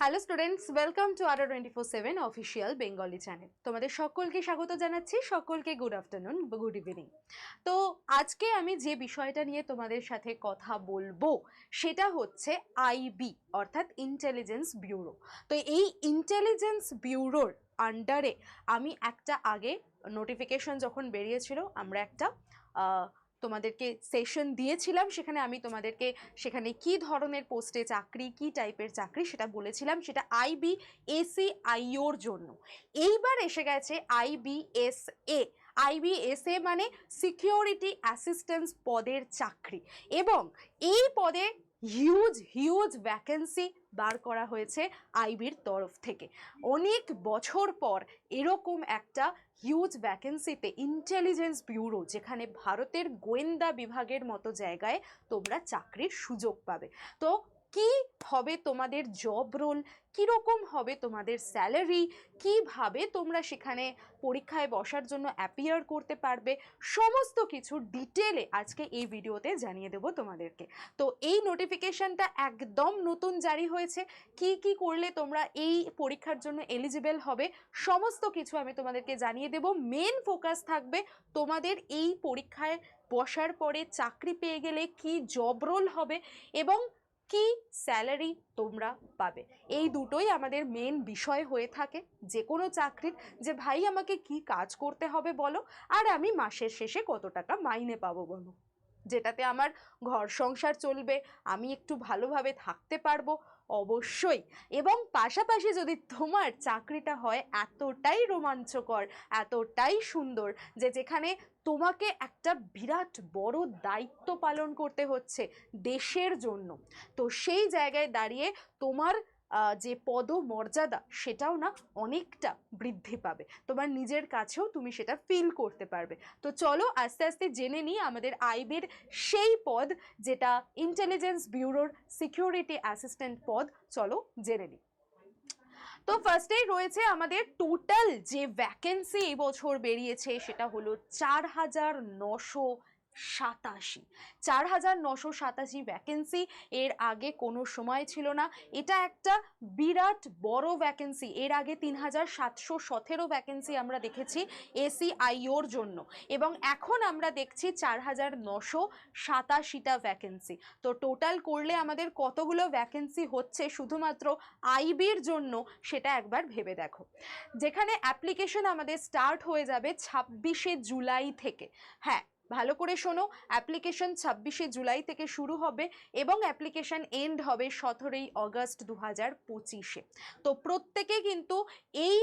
Hello students welcome to আরও twenty four seven official Bengali channel তোমাদের সকলকে স্বাগত জানাচ্ছি। সকলকে গুড আফটারনুন গুড ইভিনিং তো আজকে আমি যে বিষয়টা নিয়ে তোমাদের সাথে কথা বলব, সেটা হচ্ছে আইবি অর্থাৎ ইন্টেলিজেন্স ব্যুরো তো এই ইন্টেলিজেন্স ব্যুরোর আন্ডারে আমি একটা আগে নোটিফিকেশন যখন বেরিয়েছিল, আমরা একটা তোমাদেরকে সেশন দিয়েছিলাম, সেখানে আমি তোমাদেরকে সেখানে কি ধরনের পোস্টে চাকরি, কি টাইপের চাকরি সেটা বলেছিলাম, সেটা আইবি এসি আইওর জন্য। এইবার এসে গেছে আইবিএসএ আইবিএসএ মানে সিকিউরিটি অ্যাসিস্ট্যান্স পদের চাকরি এবং এই পদে হিউজ হিউজ ভ্যাকেন্সি বার করা হয়েছে আইবির তরফ থেকে। অনেক বছর পর এরকম একটা হিউজ ভ্যাকেন্সিতে ইন্টেলিজেন্স ব্যুরো যেখানে ভারতের গোয়েন্দা বিভাগের মতো জায়গায় তোমরা চাকরির সুযোগ পাবে। তো কি হবে তোমাদের জব রোল কীরকম হবে তোমাদের স্যালারি কীভাবে তোমরা সেখানে পরীক্ষায় বসার জন্য অ্যাপিয়ার করতে পারবে? সমস্ত কিছু ডিটেলে আজকে এই ভিডিওতে জানিয়ে দেবো তোমাদেরকে। তো এই নোটিফিকেশনটা একদম নতুন জারি হয়েছে। কি কি করলে তোমরা এই পরীক্ষার জন্য এলিজিবেল হবে? সমস্ত কিছু আমি তোমাদেরকে জানিয়ে দেব। মেন ফোকাস থাকবে তোমাদের এই পরীক্ষায় বসার পরে চাকরি পেয়ে গেলে কি জব রোল হবে? এবং কি স্যালারি তোমরা পাবে? এই দুটোই আমাদের মেন বিষয় হয়ে থাকে। যে কোনো চাকরির যে, ভাই, আমাকে কি কাজ করতে হবে বলো? আর আমি মাসের শেষে কত টাকা মাইনে পাবো বলো? যেটাতে আমার ঘর সংসার চলবে, আমি একটু ভালোভাবে থাকতে পারব অবশ্যই। এবং পাশাপাশি যদি তোমার চাকরিটা হয়, এতটাই রোমাঞ্চকর, এতটাই সুন্দর যে যেখানে তোমাকে একটা বিরাট বড় দায়িত্ব পালন করতে হচ্ছে দেশের জন্য। তো সেই জায়গায় দাঁড়িয়ে তোমার যে পদমর্যাদা সেটাও না অনেকটা বৃদ্ধি পাবে। তোমার নিজের কাছেও তুমি সেটা ফিল করতে পারবে। তো চলো আস্তে আস্তে জেনে নিই আমাদের আইবের সেই পদ যেটা ইন্টেলিজেন্স ব্যুরোর সিকিউরিটি অ্যাসিস্ট্যান্ট পদ। চলো জেনে নিই। তো ফার্স্টেই রয়েছে আমাদের টোটাল যে ভ্যাকেন্সি এই বছর বেরিয়েছে সেটা হলো চার হাজার নশো সাতাশি। চার হাজার নশো সাতাশি ভ্যাকেন্সি এর আগে কোনো সময় ছিল না। এটা একটা বিরাট বড় ভ্যাকেন্সি এর আগে তিন হাজার সাতশো সতেরো ভ্যাকেন্সি আমরা দেখেছি এসি আইওর জন্য। এবং এখন আমরা দেখছি চার হাজার নশো সাতাশিটা ভ্যাকেন্সি তো টোটাল করলে আমাদের কতগুলো ভ্যাকেন্সি হচ্ছে শুধুমাত্র আইবির জন্য সেটা একবার ভেবে দেখো। যেখানে অ্যাপ্লিকেশন আমাদের স্টার্ট হয়ে যাবে ছাব্বিশে জুলাই থেকে। হ্যাঁ ভালো করে শোনো অ্যাপ্লিকেশন ছাব্বিশে জুলাই থেকে শুরু হবে এবং অ্যাপ্লিকেশন এন্ড হবে সতেরোই অগস্ট দু হাজার পঁচিশে। তো প্রত্যেকে কিন্তু এই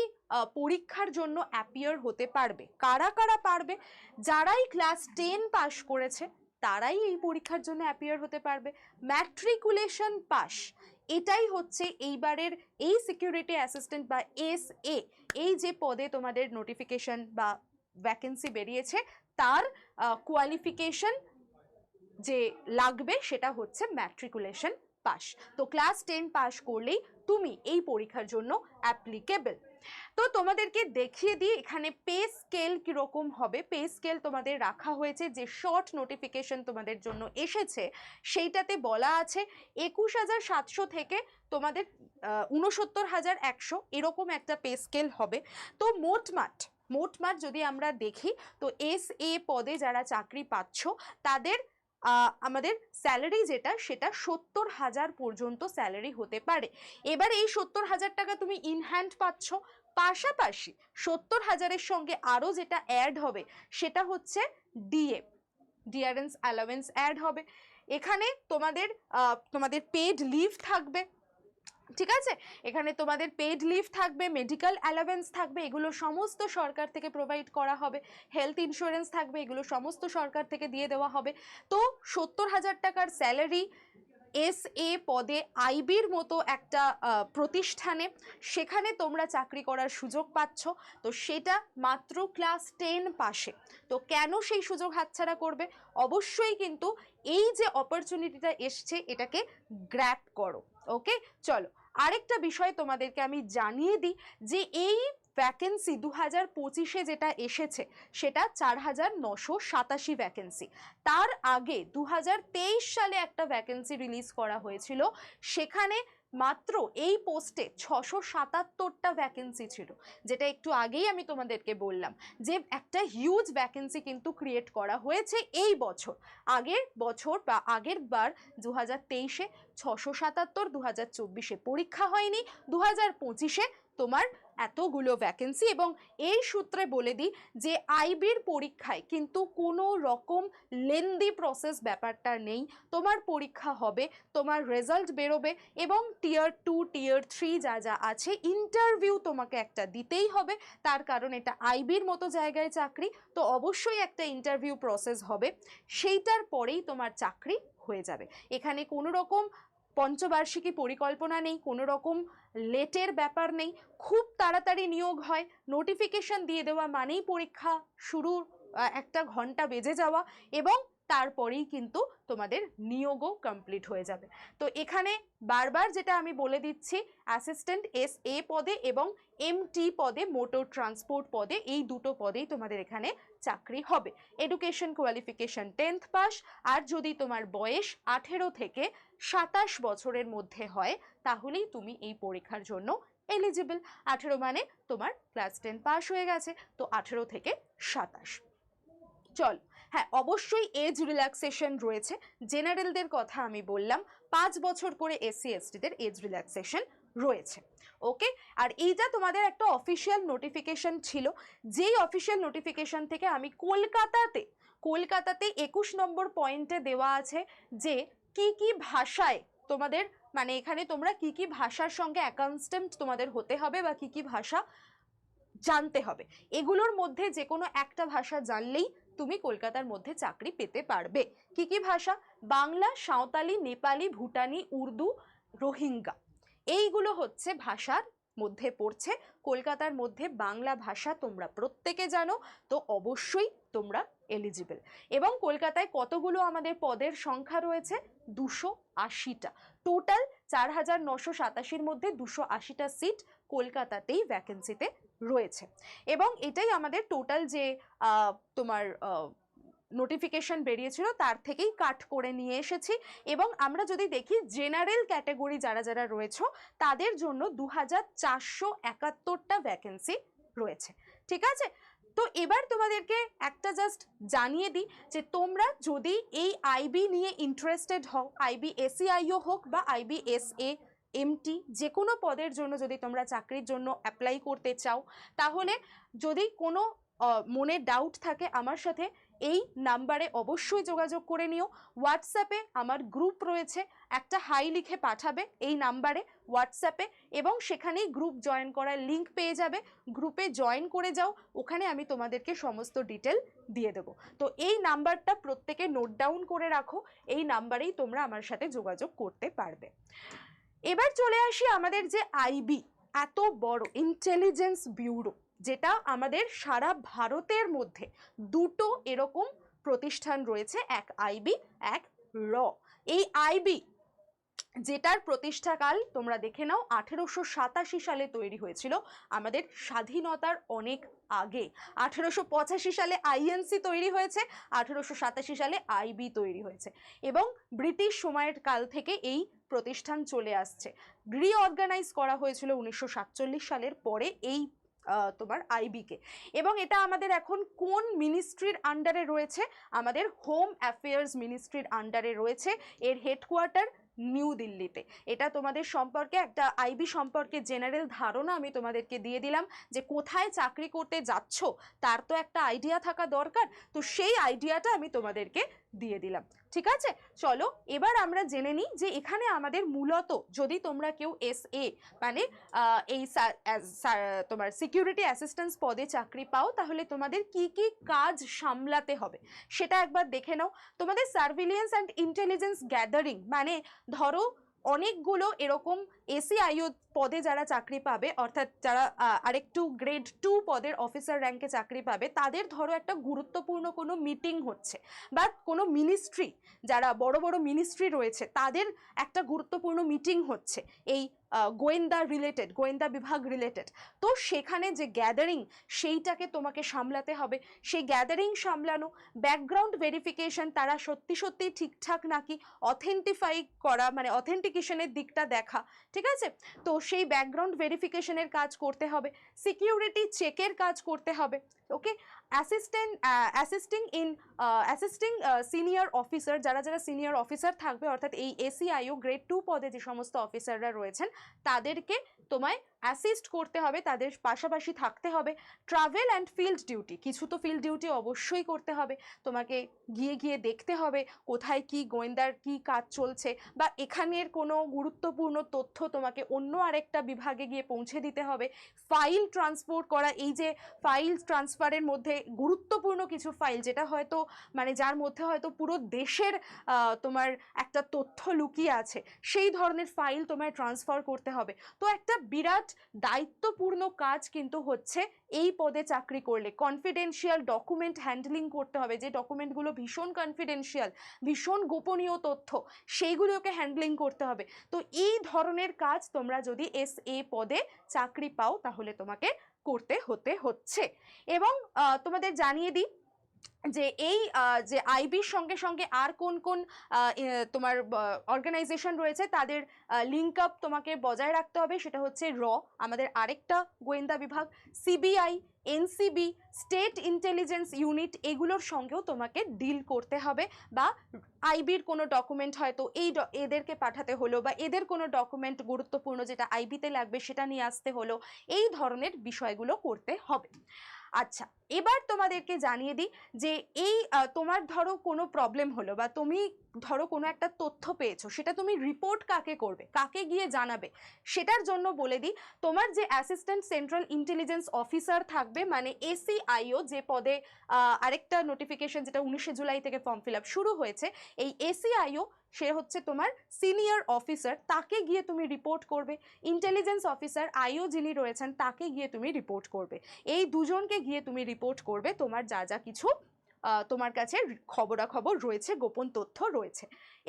পরীক্ষার জন্য অ্যাপিয়ার হতে পারবে। কারা কারা পারবে? যারাই ক্লাস টেন পাশ করেছে, তারাই এই পরীক্ষার জন্য অ্যাপিয়ার হতে পারবে। ম্যাট্রিকুলেশন পাস এটাই হচ্ছে এইবারের এই সিকিউরিটি অ্যাসিস্ট্যান্ট বা এস এ এই যে পদে তোমাদের নোটিফিকেশন বা ভ্যাকেন্সি বেরিয়েছে তার কোয়ালিফিকেশন যে লাগবে সেটা হচ্ছে ম্যাট্রিকুলেশন পাস তো ক্লাস টেন পাস করলেই তুমি এই পরীক্ষার জন্য অ্যাপ্লিকেবল তো তোমাদেরকে দেখিয়ে দিই এখানে পে স্কেল কীরকম হবে। পে স্কেল তোমাদের রাখা হয়েছে, যে শর্ট নোটিফিকেশন তোমাদের জন্য এসেছে, সেইটাতে বলা আছে একুশ হাজার সাতশো থেকে তোমাদের উনসত্তর হাজার একশো এরকম একটা পে স্কেল হবে। তো মোটমাট মোটমাট যদি আমরা দেখি, তো এস এ পদে যারা চাকরি পাচ্ছ, তাদের আমাদের স্যালারি যেটা, সেটা সত্তর হাজার পর্যন্ত স্যালারি হতে পারে। এবার এই সত্তর হাজার টাকা তুমি ইনহ্যান্ড পাচ্ছ। পাশাপাশি সত্তর হাজারের সঙ্গে আরও যেটা অ্যাড হবে, সেটা হচ্ছে ডিএ ডিয়ারেন্স অ্যালাওয়েন্স অ্যাড হবে। এখানে তোমাদের তোমাদের পেড লিভ থাকবে। ঠিক আছে? এখানে তোমাদের পেড লিভ থাকবে মেডিকেল অ্যালাভেন্স থাকবে, এগুলো সমস্ত সরকার থেকে প্রোভাইড করা হবে। হেলথ ইন্স্যুরেন্স থাকবে, এগুলো সমস্ত সরকার থেকে দিয়ে দেওয়া হবে। তো সত্তর হাজার টাকার স্যালারি এস এ পদে আইবির মতো একটা প্রতিষ্ঠানে সেখানে তোমরা চাকরি করার সুযোগ পাচ্ছ। তো সেটা মাত্র ক্লাস টেন পাশে। তো কেন সেই সুযোগ হাতছাড়া করবে? অবশ্যই কিন্তু এই যে অপরচুনিটিটা এসছে, এটাকে গ্র্যাপ করো। ওকে চলো। আরেকটা বিষয় তোমাদেরকে আমি জানিয়ে দিই যে এই ভ্যাকেন্সি দু হাজার পঁচিশে যেটা এসেছে, সেটা চার হাজার নশো সাতাশি ভ্যাকেন্সি তার আগে দু হাজার তেইশ সালে একটা ভ্যাকেন্সি রিলিজ করা হয়েছিল। সেখানে মাত্র এই পোস্টে ছশো সাতাত্তরটা ভ্যাকেন্সি ছিল। যেটা একটু আগেই আমি তোমাদেরকে বললাম যে, একটা হিউজ ভ্যাকেন্সি কিন্তু ক্রিয়েট করা হয়েছে এই বছর। আগের বছর বা আগের বার দু হাজার তেইশে ছশো সাতাত্তর দু হাজার চব্বিশে পরীক্ষা হয়নি দু হাজার পঁচিশে তোমার এতগুলো ভ্যাকেন্সি এবং এই সূত্রে বলে দিই যে আইবির পরীক্ষায় কিন্তু কোনো রকম লেন্দি প্রসেস ব্যাপারটা নেই। তোমার পরীক্ষা হবে, তোমার রেজাল্ট বেরোবে এবং টিয়ার টু টিয়ার থ্রি যা যা আছে ইন্টারভিউ তোমাকে একটা দিতেই হবে। তার কারণ এটা আইবির মতো জায়গায় চাকরি, তো অবশ্যই একটা ইন্টারভিউ প্রসেস হবে। সেইটার পরেই তোমার চাকরি হয়ে যাবে। এখানে কোনো রকম পঞ্চবার্ষিকী পরিকল্পনা নেই কোনো রকম লেটের ব্যাপার নেই খুব তাড়াতাড়ি নিয়োগ হয়। নোটিফিকেশন দিয়ে দেওয়া মানেই পরীক্ষা আহ, একটা ঘণ্টা বেজে যাওয়া এবং তারপরেই কিন্তু তোমাদের নিয়োগও কমপ্লিট হয়ে যাবে। তো এখানে বারবার যেটা আমি বলে দিচ্ছি অ্যাসিস্ট্যান্ট এস এ পদে এবং এমটি পদে মোটর ট্রান্সপোর্ট পদে এই দুটো পদেই তোমাদের এখানে চাকরি হবে। এডুকেশন কোয়ালিফিকেশন টেন্থ পাস আর যদি তোমার বয়স আঠেরো থেকে সাতাশ বছরের মধ্যে হয়, তাহলেই তুমি এই পরীক্ষার জন্য এলিজিবল আঠেরো মানে তোমার ক্লাস টেন পাস হয়ে গেছে, তো আঠেরো থেকে সাতাশ। চল হ্যাঁ অবশ্যই এজ রিল্যাক্সেশন রয়েছে। জেনারেলদের কথা আমি বললাম, পাঁচ বছর করে এসসি এসটিদের এজ রিল্যাক্সেশন রয়েছে। ওকে আর এইটা তোমাদের একটা অফিসিয়াল নোটিফিকেশন ছিল। যেই অফিসিয়াল নোটিফিকেশন থেকে আমি কলকাতাতে কলকাতাতে একুশ নম্বর পয়েন্টে দেওয়া আছে যে, কি কি ভাষায় তোমাদের মানে এখানে তোমরা কি কি ভাষার সঙ্গে অ্যাকাউন্টেন্ট তোমাদের হতে হবে বা কি কি ভাষা জানতে হবে। এগুলোর মধ্যে যে কোনো একটা ভাষা জানলেই তুমি কলকাতার মধ্যে চাকরি পেতে পারবে। কি কি ভাষা? বাংলা, সাঁওতালি, নেপালি, ভুটানি, উর্দু, রোহিঙ্গা। এইগুলো হচ্ছে ভাষার মধ্যে পড়ছে। কলকাতার মধ্যে বাংলা ভাষা তোমরা প্রত্যেকে জানো, তো অবশ্যই তোমরা এলিজিবল এবং কলকাতায় কতগুলো আমাদের পদের সংখ্যা রয়েছে? দুশো আশিটা। টোটাল চার হাজার নশো সাতাশির মধ্যে দুশো আশিটা সিট কলকাতাতেই ভ্যাকেন্সিতে রয়েছে। এবং এটাই আমাদের টোটাল যে তোমার নোটিফিকেশন বেরিয়েছিল, তার থেকেই কাট করে নিয়ে এসেছি। এবং আমরা যদি দেখি জেনারেল ক্যাটাগরি যারা যারা রয়েছে, তাদের জন্য দু হাজার চারশো একাত্তরটা ভ্যাকেন্সি রয়েছে। ঠিক আছে? তো এবার তোমাদেরকে একটা জাস্ট জানিয়ে দিই যে তোমরা যদি এই আইবি নিয়ে ইন্টারেস্টেড হও আইবি এসিআইও হোক বা আইবি এস এ এমটি যে কোনো পদের জন্য যদি তোমরা চাকরির জন্য অ্যাপ্লাই করতে চাও, তাহলে যদি কোনো মনে ডাউট থাকে আমার সাথে এই নাম্বারে অবশ্যই যোগাযোগ করে নিও। হোয়াটসঅ্যাপে আমার গ্রুপ রয়েছে, একটা হাই লিখে পাঠাবে এই নাম্বারে হোয়াটসঅ্যাপে এবং সেখানেই গ্রুপ জয়েন করার লিংক পেয়ে যাবে। গ্রুপে জয়েন করে যাও, ওখানে আমি তোমাদেরকে সমস্ত ডিটেল দিয়ে দেবো। তো এই নাম্বারটা প্রত্যেকে নোট ডাউন করে রাখো, এই নাম্বারেই তোমরা আমার সাথে যোগাযোগ করতে পারবে। এবার চলে আসি আমাদের যে আইবি এত বড় ইন্টেলিজেন্স ব্যুরো যেটা আমাদের সারা ভারতের মধ্যে দুটো এরকম প্রতিষ্ঠান রয়েছে, এক আইবি এক র। এই আইবি যেটার প্রতিষ্ঠাকাল তোমরা দেখে নাও, আঠেরোশো সাতাশি সালে তৈরি হয়েছিল, আমাদের স্বাধীনতার অনেক আগে। আঠেরোশো পঁচাশি সালে আইএনসি তৈরি হয়েছে, আঠেরোশো সাতাশি সালে আইবি তৈরি হয়েছে। এবং ব্রিটিশ সময়ের কাল থেকে এই প্রতিষ্ঠান চলে আসছে। রিঅর্গানাইজ করা হয়েছিল উনিশশো সাতচল্লিশ সালের পরে এই তোমার আইবিকে এবং এটা আমাদের এখন কোন মিনিস্ট্রির আন্ডারে রয়েছে? আমাদের হোম অ্যাফেয়ার্স মিনিস্ট্রির আন্ডারে রয়েছে। এর হেডকোয়ার্টার নিউ দিল্লিতে এটা তোমাদের সম্পর্কে একটা আইবি সম্পর্কে জেনারেল ধারণা আমি তোমাদেরকে দিয়ে দিলাম যে কোথায় চাকরি করতে যাচ্ছ, তার তো একটা আইডিয়া থাকা দরকার। তো সেই আইডিয়াটা আমি তোমাদেরকে দিয়ে দিলাম। ঠিক আছে? চলো, এবার আমরা জেনে নিই যে এখানে আমাদের মূলত যদি তোমরা কেউ এস এ মানে এই তোমার সিকিউরিটি অ্যাসিস্ট্যান্স পদে চাকরি পাও, তাহলে তোমাদের কি কি কাজ সামলাতে হবে? সেটা একবার দেখে নাও। তোমাদের সার্ভিলিয়েন্স অ্যান্ড ইন্টেলিজেন্স গ্যাদারিং মানে ধরো অনেকগুলো এরকম এসিআইও পদে যারা চাকরি পাবে, অর্থাৎ যারা আরেকটু গ্রেড টু পদের অফিসার র্যাঙ্কে চাকরি পাবে, তাদের ধরো একটা গুরুত্বপূর্ণ কোনো মিটিং হচ্ছে। বা কোনো মিনিস্ট্রি যারা বড় বড় মিনিস্ট্রি রয়েছে, তাদের একটা গুরুত্বপূর্ণ মিটিং হচ্ছে এই গোয়েন্দা রিলেটেড গোয়েন্দা বিভাগ রিলেটেড তো সেখানে যে গ্যাদারিং সেইটাকে তোমাকে সামলাতে হবে। সেই গ্যাদারিং সামলানো ব্যাকগ্রাউন্ড ভেরিফিকেশন তারা সত্যি সত্যি ঠিকঠাক নাকি অথেন্টিফাই করা মানে অথেন্টিকেশনের দিকটা দেখা, ঠিক ঠিক আছে? তো সেই ব্যাকগ্রাউন্ড ভেরিফিকেশনের কাজ করতে হবে সিকিউরিটি চেকের কাজ করতে হবে okay assistant assisting in assisting senior officer যারা যারা সিনিয়র অফিসার থাকবে, অর্থাৎ এই এসিআইও গ্রেড টু পদে যে সমস্ত অফিসাররা রয়েছেন, তাদেরকে তোমায় অ্যাসিস্ট করতে হবে, তাদের পাশাপাশি থাকতে হবে ট্রাভেল অ্যান্ড ফিল্ড ডিউটি কিছু তো ফিল্ড ডিউটি অবশ্যই করতে হবে, তোমাকে গিয়ে গিয়ে দেখতে হবে, কোথায় কি গোয়েন্দার কি কাজ চলছে, বা এখানের কোনো গুরুত্বপূর্ণ তথ্য তোমাকে অন্য আরেকটা বিভাগে গিয়ে পৌঁছে দিতে হবে। ফাইল ট্রান্সপোর্ট করা, এই যে ফাইল ট্রান্সফারের মধ্যে গুরুত্বপূর্ণ কিছু ফাইল, যেটা হয়তো মানে যার মধ্যে হয়তো পুরো দেশের তোমার একটা তথ্য লুকিয়ে আছে, সেই ধরনের ফাইল তোমায় ট্রান্সফার করতে হবে। তো একটা বিরাট দায়িত্বপূর্ণ কাজ কিন্তু হচ্ছে এই পদে চাকরি করলে কনফিডেন্সিয়াল ডকুমেন্ট হ্যান্ডলিং করতে হবে, যে ডকুমেন্টগুলো ভীষণ কনফিডেন্সিয়াল ভীষণ গোপনীয় তথ্য সেইগুলোকে হ্যান্ডলিং করতে হবে। তো এই ধরনের কাজ তোমরা যদি এস এ পদে চাকরি পাও, তাহলে তোমাকে করতে হতে হচ্ছে। এবং তোমাদের জানিয়ে দিই যে এই যে আইবির সঙ্গে সঙ্গে আর কোন কোন তোমার অর্গানাইজেশন রয়েছে, তাদের লিঙ্ক আপ তোমাকে বজায় রাখতে হবে, সেটা হচ্ছে র, আমাদের আরেকটা গোয়েন্দা বিভাগ CBI NCB state intelligence unit এগুলোর সঙ্গেও তোমাকে ডিল করতে হবে, বা আইবির কোনো ডকুমেন্ট হয়তো এই এদেরকে পাঠাতে হলো, বা এদের কোনো ডকুমেন্ট গুরুত্বপূর্ণ যেটা আইবিতে লাগবে, সেটা নিয়ে আসতে হলো, এই ধরনের বিষয়গুলো করতে হবে। আচ্ছা এবার তোমাদেরকে জানিয়ে দিই যে এই তোমার ধরো কোনো প্রবলেম হলো বা তুমি ধরো কোনো একটা তথ্য পেয়েছ, সেটা তুমি রিপোর্ট কাকে করবে, কাকে গিয়ে জানাবে, সেটার জন্য বলে দিই, তোমার যে অ্যাসিস্ট্যান্ট সেন্ট্রাল ইন্টেলিজেন্স অফিসার থাকবে মানে এসিআইও যে পদে আরেকটা নোটিফিকেশন যেটা উনিশে জুলাই থেকে ফর্ম ফিল আপ শুরু হয়েছে, এই এসিআইও সে হচ্ছে তোমার সিনিয়র অফিসার তাকে গিয়ে তুমি রিপোর্ট করবে। ইন্টেলিজেন্স অফিসার আইও যিনি রয়েছেন, তাকে গিয়ে তুমি রিপোর্ট করবে। এই দুজনকে গিয়ে তুমি রিপোর্ট করবে, তোমার যা যা কিছু তোমার কাছে খবরাখবর রয়েছে, গোপন তথ্য রয়েছে।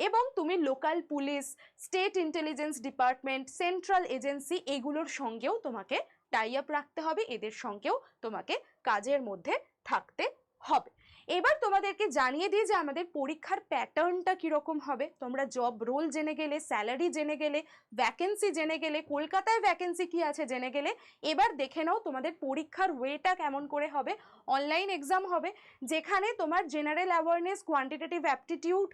এবং তুমি local police state intelligence department central agency এগুলোর সঙ্গেও তোমাকে টাই আপ রাখতে হবে, এদের সঙ্গেও তোমাকে কাজের মধ্যে থাকতে হবে। এবার তোমাদেরকে জানিয়ে দিই যে আমাদের পরীক্ষার প্যাটার্নটা কীরকম হবে। তোমরা জব রোল জেনে গেলে স্যালারি জেনে গেলে ভ্যাকেন্সি জেনে গেলে, কলকাতায় ভ্যাকেন্সি কি আছে জেনে গেলে, এবার দেখে নাও তোমাদের পরীক্ষার ওয়েটা কেমন করে হবে। অনলাইন এক্সাম হবে, যেখানে তোমার general awareness quantitative aptitude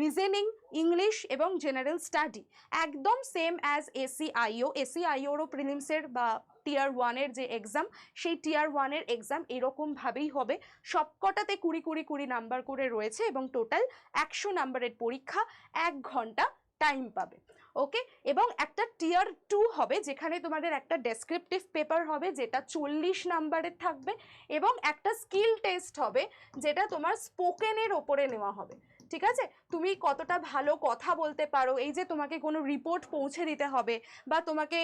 reasoning English এবং জেনারেল স্টাডি একদম সেম অ্যাজ এসিআইও এসিআইওরও প্রিলিমসের বা টিয়ার ওয়ানের যে এক্সাম সেই টিয়ার ওয়ানের এক্সাম এরকমভাবেই হবে। সবকটাতে কুড়ি কুড়ি কুড়ি নাম্বার করে রয়েছে এবং টোটাল একশো নাম্বারের পরীক্ষা এক ঘণ্টা টাইম পাবে। ওকে এবং একটা টিয়ার টু হবে, যেখানে তোমাদের একটা ডেসক্রিপটিভ পেপার হবে, যেটা চল্লিশ নাম্বারের থাকবে এবং একটা স্কিল টেস্ট হবে, যেটা তোমার স্পোকেনের ওপরে নেওয়া হবে। ঠিক আছে? তুমি কতটা ভালো কথা বলতে পারো, এই যে তোমাকে কোনো রিপোর্ট পৌঁছে দিতে হবে বা তোমাকে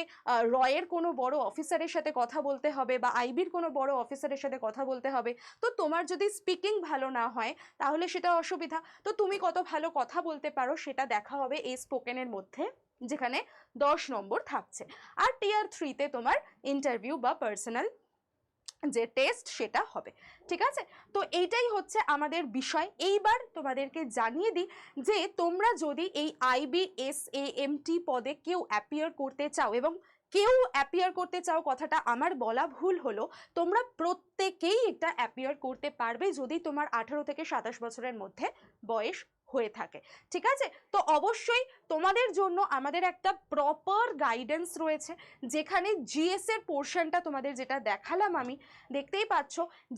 রয়ের কোনো বড় অফিসারের সাথে কথা বলতে হবে বা আইবির কোনো বড় অফিসারের সাথে কথা বলতে হবে, তো তোমার যদি স্পিকিং ভালো না হয়, তাহলে সেটা অসুবিধা। তো তুমি কত ভালো কথা বলতে পারো সেটা দেখা হবে এই স্পোকেনের মধ্যে, যেখানে দশ নম্বর থাকছে। আর টিয়ার থ্রিতে তোমার ইন্টারভিউ বা পার্সোনাল যে টেস্ট সেটা হবে, ঠিক আছে? তো এইটাই হচ্ছে আমাদের বিষয়। এইবার তোমাদেরকে জানিয়ে দিই যে তোমরা যদি এই আইবিএস এএমটি পদে কেউ অ্যাপিয়ার করতে চাও এবং কেউ অ্যাপিয়ার করতে চাও কথাটা আমার বলা ভুল হলো, তোমরা প্রত্যেকেই এটা অ্যাপিয়ার করতে পারবে যদি তোমার আঠারো থেকে সাতাশ বছরের মধ্যে বয়স হয়ে থাকে। ঠিক আছে? তো অবশ্যই তোমাদের জন্য আমাদের একটা প্রপার গাইডেন্স রয়েছে, যেখানে জিএস এর পোর্শনটা তোমাদের যেটা দেখালাম আমি, দেখতেই পাচ্ছ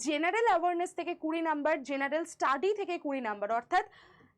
জেনারেল অ্যাওয়ারনেস থেকে কুড়ি নাম্বার জেনারেল স্টাডি থেকে কুড়ি নাম্বার অর্থাৎ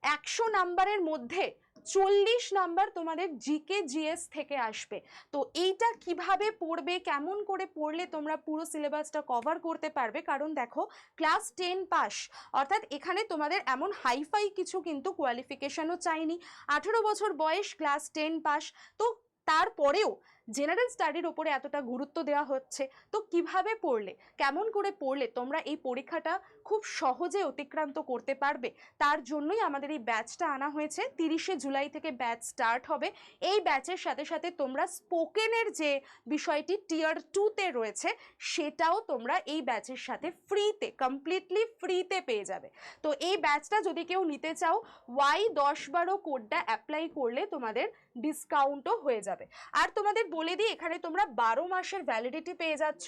একশো নাম্বারের মধ্যে চল্লিশ নাম্বার তোমাদের জিকে, জিএস থেকে আসবে। তো এইটা কীভাবে পড়বে, কেমন করে পড়লে তোমরা পুরো সিলেবাসটা কভার করতে পারবে? কারণ দেখো, ক্লাস টেন পাস, অর্থাৎ এখানে তোমাদের এমন হাইফাই কিছু কিন্তু কোয়ালিফিকেশনও চাইনি। আঠেরো বছর বয়স, ক্লাস টেন পাস, তো তারপরেও জেনারেল স্টাডির ওপরে এতটা গুরুত্ব দেওয়া হচ্ছে, তো কীভাবে পড়লে, কেমন করে পড়লে তোমরা এই পরীক্ষাটা খুব সহজে অতিক্রান্ত করতে পারবে? তার জন্যই আমাদের এই ব্যাচটা আনা হয়েছে, তিরিশে জুলাই থেকে ব্যাচ স্টার্ট হবে। এই ব্যাচের সাথে সাথে তোমরা স্পোকেনের যে বিষয়টি টিয়ার টুতে রয়েছে, সেটাও তোমরা এই ব্যাচের সাথে ফ্রিতে, কমপ্লিটলি ফ্রিতে পেয়ে যাবে। তো এই ব্যাচটা যদি কেউ নিতে চাও, ওয়াই দশ বারো কোডটা অ্যাপ্লাই করলে তোমাদের ডিসকাউন্টও হয়ে যাবে। আর তোমাদের বলে দিই, এখানে তোমরা বারো মাসের ভ্যালিডিটি পেয়ে যাচ্ছ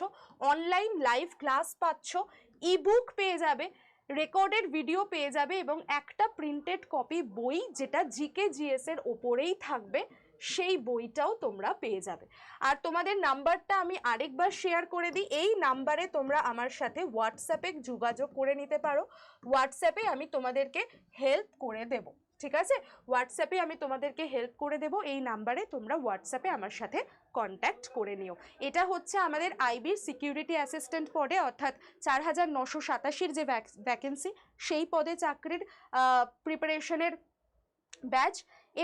অনলাইন লাইভ ক্লাস পাচ্ছ ইবুক পেয়ে যাবে রেকর্ডেড ভিডিও পেয়ে যাবে এবং একটা প্রিন্টেড কপি বই যেটা জিকে জিএস এর ওপরেই থাকবে, সেই বইটাও তোমরা পেয়ে যাবে। আর তোমাদের নাম্বারটা আমি আরেকবার শেয়ার করে দিই, এই নাম্বারে তোমরা আমার সাথে হোয়াটসঅ্যাপে যোগাযোগ করে নিতে পারো। হোয়াটসঅ্যাপে আমি তোমাদেরকে হেল্প করে দেব। ঠিক আছে? হোয়াটসঅ্যাপে আমি তোমাদেরকে হেল্প করে দেব। এই নাম্বারে তোমরা হোয়াটসঅ্যাপে আমার সাথে কন্ট্যাক্ট করে নিও। এটা হচ্ছে আমাদের আইবির সিকিউরিটি অ্যাসিস্ট্যান্ট পদে, অর্থাৎ চার হাজার নশো সাতাশির যে ভ্যাকেন্সি সেই পদে চাকরির প্রিপারেশনের ব্যাচ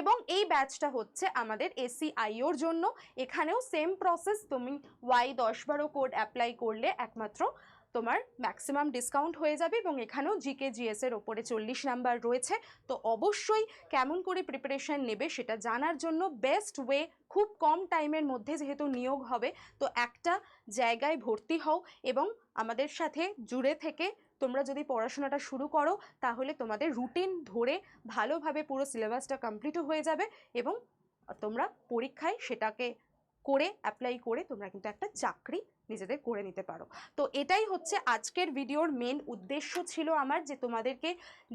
এবং এই ব্যাচটা হচ্ছে আমাদের এসিআইওর জন্য। এখানেও সেম প্রসেস তুমি ওয়াই দশ বারো কোড অ্যাপ্লাই করলে একমাত্র তোমার ম্যাক্সিমাম ডিসকাউন্ট হয়ে যাবে এবং এখানেও জিকে জিএস এর ওপরে চল্লিশ নাম্বার রয়েছে। তো অবশ্যই কেমন করে প্রিপারেশন নেবে সেটা জানার জন্য বেস্ট ওয়ে খুব কম টাইমের মধ্যে যেহেতু নিয়োগ হবে, তো একটা জায়গায় ভর্তি হও এবং আমাদের সাথে জুড়ে থেকে তোমরা যদি পড়াশোনাটা শুরু করো, তাহলে তোমাদের রুটিন ধরে ভালোভাবে পুরো সিলেবাসটা কমপ্লিটও হয়ে যাবে এবং তোমরা পরীক্ষায় সেটাকে করে অ্যাপ্লাই করে তোমরা কিন্তু একটা চাকরি নিজেদের করে নিতে পারো। তো এটাই হচ্ছে আজকের ভিডিওর মেন উদ্দেশ্য ছিল আমার যে তোমাদেরকে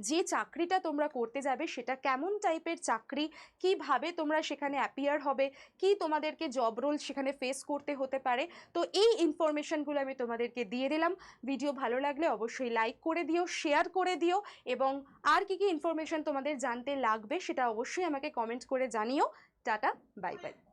যে চাকরিটা তোমরা করতে যাবে সেটা কেমন টাইপের চাকরি, কীভাবে তোমরা সেখানে অ্যাপিয়ার হবে, কি তোমাদেরকে জব রোল সেখানে ফেস করতে হতে পারে, তো এই ইনফরমেশনগুলো আমি তোমাদেরকে দিয়ে দিলাম। ভিডিও ভালো লাগলে অবশ্যই লাইক করে দিও শেয়ার করে দিও এবং আর কি কি ইনফরমেশন তোমাদের জানতে লাগবে সেটা অবশ্যই আমাকে কমেন্ট করে জানিও। Tata bye bye